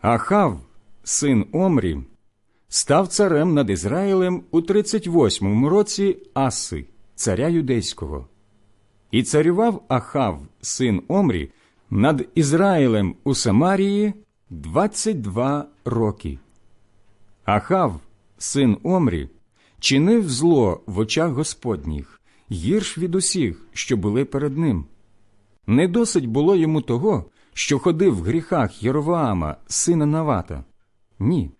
Ахав, син Омрі, став царем над Ізраїлем у 38-му році Аси, царя юдейського. І царював Ахав, син Омрі, над Ізраїлем у Самарії 22 роки. Ахав, син Омрі, чинив зло в очах Господніх, гірш від усіх, що були перед ним. Не досить було йому того, що ходив в гріхах Єроваама, сина Навата. Ні.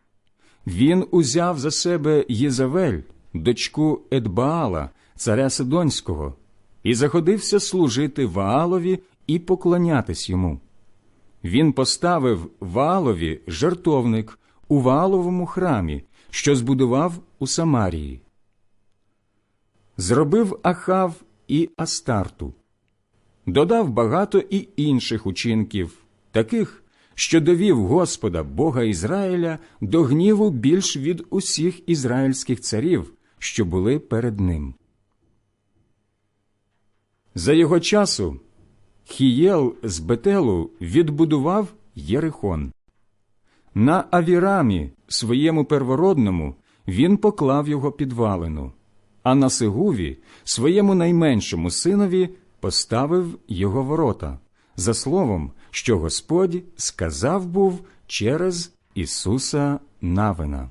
Він узяв за себе Єзавель, дочку Едбаала, царя Сидонського, і заходився служити Ваалові і поклонятись йому. Він поставив Ваалові жертовник у Вааловому храмі, що збудував у Самарії. Зробив Ахав і Астарту. Додав багато і інших учинків, таких, що довів Господа Бога Ізраїля до гніву більш від усіх ізраїльських царів, що були перед ним. За його часу Хієл з Бетелу відбудував Єрихон. На Авірамі, своєму первородному, він поклав його підвалину, а на Сигуві, своєму найменшому синові, поставив його ворота, за словом, що Господь сказав був через Ісуса Навина.